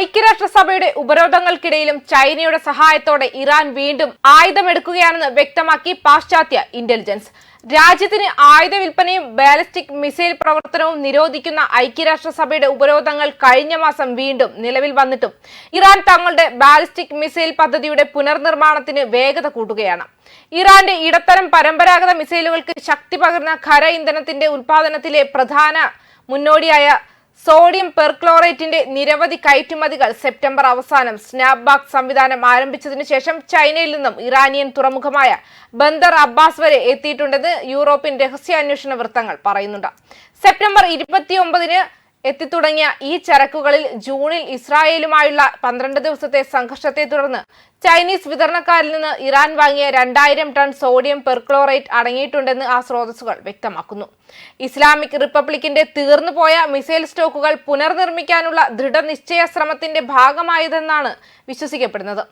ഐക്യരാഷ്ട്രസഭയുടെ ഉപരോധങ്ങൾക്കിടയിലും ചൈനയുടെ സഹായത്തോടെ ഇറാൻ വീണ്ടും ആയുധമെടുക്കുകയാണെന്ന് വ്യക്തമാക്കി പാശ്ചാത്യ ഇന്റലിജൻസ്. രാജ്യത്തിന് ആയുധ വിൽപ്പനയും ബാലിസ്റ്റിക് മിസൈൽ പ്രവർത്തനവും നിരോധിക്കുന്ന ഐക്യരാഷ്ട്രസഭയുടെ ഉപരോധങ്ങൾ കഴിഞ്ഞ മാസം വീണ്ടും നിലവിൽ വന്നിട്ടും ഇറാൻ തങ്ങളുടെ ബാലിസ്റ്റിക് മിസൈൽ പദ്ധതിയുടെ പുനർനിർമ്മാണത്തിന് വേഗത കൂട്ടുകയാണ്. ഇറാന്റെ ഇടത്തരം പരമ്പരാഗത മിസൈലുകൾക്ക് ശക്തി പകർന്ന ഖര ഇന്ധനത്തിന്റെ ഉൽപാദനത്തിലെ പ്രധാന മുന്നോടിയായ സോഡിയം പെർക്ലോറേറ്റിന്റെ നിരവധി കയറ്റുമതികൾ സെപ്റ്റംബർ അവസാനം സ്നാപ്ബാക്ക് സംവിധാനം ആരംഭിച്ചതിനു ശേഷം ചൈനയിൽ നിന്നും ഇറാനിയൻ തുറമുഖമായ ബന്ദർ അബ്ബാസ് വരെ എത്തിയിട്ടുണ്ടെന്ന് യൂറോപ്യൻ രഹസ്യാന്വേഷണ വൃത്തങ്ങൾ പറയുന്നുണ്ട്. സെപ്റ്റംബർ ഇരുപത്തിയൊമ്പതിന് എത്തിത്തുടങ്ങിയ ഈ ചരക്കുകളിൽ ജൂണിൽ ഇസ്രായേലുമായുള്ള പന്ത്രണ്ട് ദിവസത്തെ സംഘർഷത്തെ തുടർന്ന് ചൈനീസ് വിതരണക്കാരിൽ നിന്ന് ഇറാൻ വാങ്ങിയ രണ്ടായിരം ടൺ സോഡിയം പെർക്ലോറേറ്റ് അടങ്ങിയിട്ടുണ്ടെന്ന് ആ സ്രോതസ്സുകൾ വ്യക്തമാക്കുന്നു. ഇസ്ലാമിക് റിപ്പബ്ലിക്കിന്റെ തീർന്നുപോയ മിസൈൽ സ്റ്റോക്കുകൾ പുനർനിർമ്മിക്കാനുള്ള ദൃഢനിശ്ചയ ശ്രമത്തിന്റെ ഭാഗമായതെന്നാണ് വിശ്വസിക്കപ്പെടുന്നത്.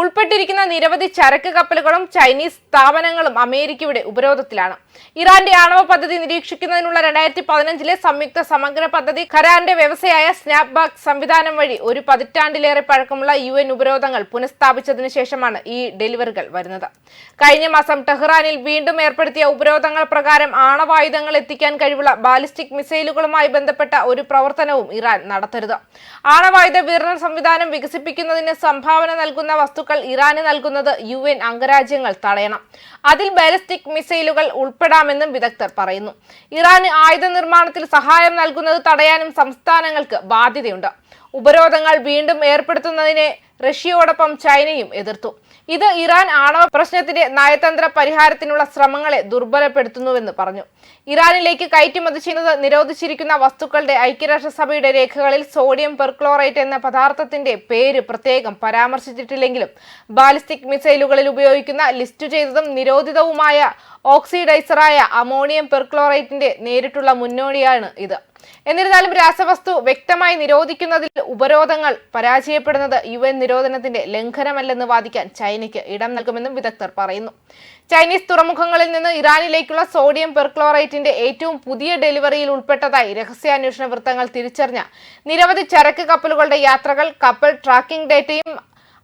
ഉൾപ്പെട്ടിരിക്കുന്ന നിരവധി ചരക്ക് കപ്പലുകളും ചൈനീസ് സ്ഥാപനങ്ങളും അമേരിക്കയുടെ ഉപരോധത്തിലാണ്. ഇറാന്റെ ആണവ പദ്ധതി നിരീക്ഷിക്കുന്നതിനുള്ള രണ്ടായിരത്തി പതിനഞ്ചിലെ സംയുക്ത സമഗ്ര പദ്ധതി ഖരാന്റെ വ്യവസായ സ്നാപ്ബാക്ക് സംവിധാനം വഴി ഒരു പതിറ്റാണ്ടിലേറെ പഴക്കമുള്ള യു എൻ ഉപരോധങ്ങൾ പുനഃസ്ഥാപിച്ചതിനു ശേഷമാണ് ഈ ഡെലിവറികൾ വരുന്നത്. കഴിഞ്ഞ മാസം ടെഹ്റാനിൽ വീണ്ടും ഏർപ്പെടുത്തിയ ഉപരോധങ്ങൾ പ്രകാരം ആണവായുധങ്ങൾ എത്തിക്കാൻ കഴിവുള്ള ബാലിസ്റ്റിക് മിസൈലുകളുമായി ബന്ധപ്പെട്ട ഒരു പ്രവർത്തനവും ഇറാൻ നടത്തരുത്. ആണവായുധ വിതരണ സംവിധാനം വികസിപ്പിക്കുന്നതിന് സംഭാവന നൽകുന്ന വസ്തുക്കൾ ഇറാന് നൽകുന്നത് യു എൻ അംഗരാജ്യങ്ങൾ തടയണം. അതിൽ ബാലിസ്റ്റിക് മിസൈലുകൾ ഉൾപ്പെടാമെന്നും വിദഗ്ധർ പറയുന്നു. ഇറാന് ആയുധ നിർമ്മാണത്തിൽ സഹായം നൽകുന്നത് തടയാനും സംസ്ഥാനങ്ങൾക്ക് ബാധ്യതയുണ്ട്. ഉപരോധങ്ങൾ വീണ്ടും ഏർപ്പെടുത്തുന്നതിനെ റഷ്യയോടൊപ്പം ചൈനയും എതിർത്തു. ഇത് ഇറാൻ ആണവ പ്രശ്നത്തിന്റെ നയതന്ത്ര പരിഹാരത്തിനുള്ള ശ്രമങ്ങളെ ദുർബലപ്പെടുത്തുന്നുവെന്ന് പറഞ്ഞു. ഇറാനിലേക്ക് കയറ്റുമതി ചെയ്യുന്നത് നിരോധിച്ചിരിക്കുന്ന വസ്തുക്കളുടെ ഐക്യരാഷ്ട്രസഭയുടെ രേഖകളിൽ സോഡിയം പെർക്ലോറേറ്റ് എന്ന പദാർത്ഥത്തിന്റെ പേര് പ്രത്യേകം പരാമർശിച്ചിട്ടില്ലെങ്കിലും ബാലിസ്റ്റിക് മിസൈലുകളിൽ ഉപയോഗിക്കുന്ന ലിസ്റ്റ് ചെയ്തതും നിരോധിതവുമായ ഓക്സിഡൈസറായ അമോണിയം പെർക്ലോറൈറ്റിന്റെ നേരിട്ടുള്ള മുന്നോടിയാണ് ഇത്. എന്നിരുന്നാലും രാസവസ്തു വ്യക്തമായി നിരോധിക്കുന്നതിൽ ഉപരോധങ്ങൾ പരാജയപ്പെടുന്നത് യു എൻ നിരോധനത്തിന്റെ ലംഘനമല്ലെന്ന് വാദിക്കാൻ ചൈനയ്ക്ക് ഇടം നൽകുമെന്നും വിദഗ്ധർ പറയുന്നു. ചൈനീസ് തുറമുഖങ്ങളിൽ നിന്ന് ഇറാനിലേക്കുള്ള സോഡിയം പെർക്ലോറൈറ്റിന്റെ ഏറ്റവും പുതിയ ഡെലിവറിയിൽ ഉൾപ്പെട്ടതായി രഹസ്യാന്വേഷണ വൃത്തങ്ങൾ തിരിച്ചറിഞ്ഞ നിരവധി ചരക്ക് കപ്പലുകളുടെ യാത്രകൾ കപ്പൽ ട്രാക്കിംഗ് ഡേറ്റയും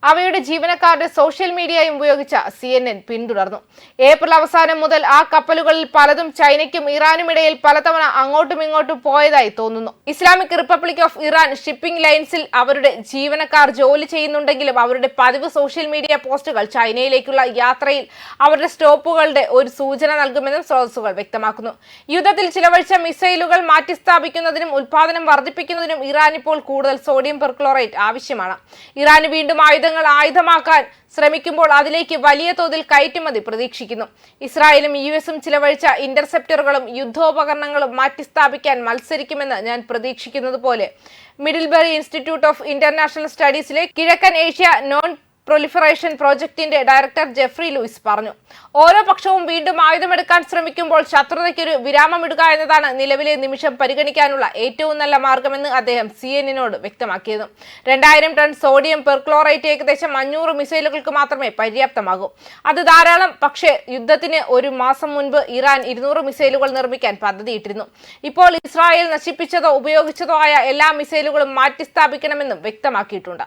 അവയുടെ ജീവനക്കാരുടെ സോഷ്യൽ മീഡിയയും ഉപയോഗിച്ച സി എൻ എൻ പിന്തുടർന്നു. ഏപ്രിൽ അവസാനം മുതൽ ആ കപ്പലുകളിൽ പലതും ചൈനയ്ക്കും ഇറാനും ഇടയിൽ പലതവണ അങ്ങോട്ടും ഇങ്ങോട്ടും പോയതായി തോന്നുന്നു. Islamic Republic of Iran shipping ലൈൻസിൽ അവരുടെ ജീവനക്കാർ ജോലി ചെയ്യുന്നുണ്ടെങ്കിലും അവരുടെ പതിവ് സോഷ്യൽ മീഡിയ പോസ്റ്റുകൾ ചൈനയിലേക്കുള്ള യാത്രയിൽ അവരുടെ സ്റ്റോപ്പുകളുടെ ഒരു സൂചന നൽകുമെന്നും സ്രോതസ്സുകൾ വ്യക്തമാക്കുന്നു. യുദ്ധത്തിൽ ചിലവഴിച്ച മിസൈലുകൾ മാറ്റിസ്ഥാപിക്കുന്നതിനും ഉൽപാദനം വർദ്ധിപ്പിക്കുന്നതിനും ഇറാൻ ഇപ്പോൾ കൂടുതൽ സോഡിയം പെർക്ലോറേറ്റ് ആവശ്യമാണ്. ഇറാന് വീണ്ടും ആയുധങ്ങൾ ആയുധമാക്കാൻ ശ്രമിക്കുമ്പോൾ അതിലേക്ക് വലിയ തോതിൽ കയറ്റുമതി പ്രതീക്ഷിക്കുന്നു. ഇസ്രായേലും യു എസും ചിലവഴിച്ച ഇന്റർസെപ്റ്ററുകളും യുദ്ധോപകരണങ്ങളും മാറ്റിസ്ഥാപിക്കാൻ മത്സരിക്കുമെന്ന് ഞാൻ പ്രതീക്ഷിക്കുന്നത് പോലെ മിഡിൽബറി ഇൻസ്റ്റിറ്റ്യൂട്ട് ഓഫ് ഇന്റർനാഷണൽ സ്റ്റഡീസിലെ കിഴക്കൻ ഏഷ്യ നോൺ പ്രൊലിഫറേഷൻ പ്രോജക്ടിന്റെ ഡയറക്ടർ ജെഫ്രി ലൂയിസ് പറഞ്ഞു. ഓരോ പക്ഷവും വീണ്ടും ആയുധമെടുക്കാൻ ശ്രമിക്കുമ്പോൾ ശത്രുതയ്ക്കൊരു വിരാമമിടുക എന്നതാണ് നിലവിലെ നിമിഷം പരിഗണിക്കാനുള്ള ഏറ്റവും നല്ല മാർഗമെന്ന് അദ്ദേഹം സി എന്നിനോട് വ്യക്തമാക്കിയത്. രണ്ടായിരം ടൺ സോഡിയം പെർക്ലോറേറ്റ് ഏകദേശം അഞ്ഞൂറ് മിസൈലുകൾക്ക് മാത്രമേ പര്യാപ്തമാകൂ. അത് ധാരാളം പക്ഷേ യുദ്ധത്തിന് ഒരു മാസം മുൻപ് ഇറാൻ ഇരുന്നൂറ് മിസൈലുകൾ നിർമ്മിക്കാൻ പദ്ധതിയിട്ടിരുന്നു. ഇപ്പോൾ ഇസ്രായേൽ നശിപ്പിച്ചതോ ഉപയോഗിച്ചതോ ആയ എല്ലാ മിസൈലുകളും മാറ്റിസ്ഥാപിക്കണമെന്നും വ്യക്തമാക്കിയിട്ടുണ്ട്.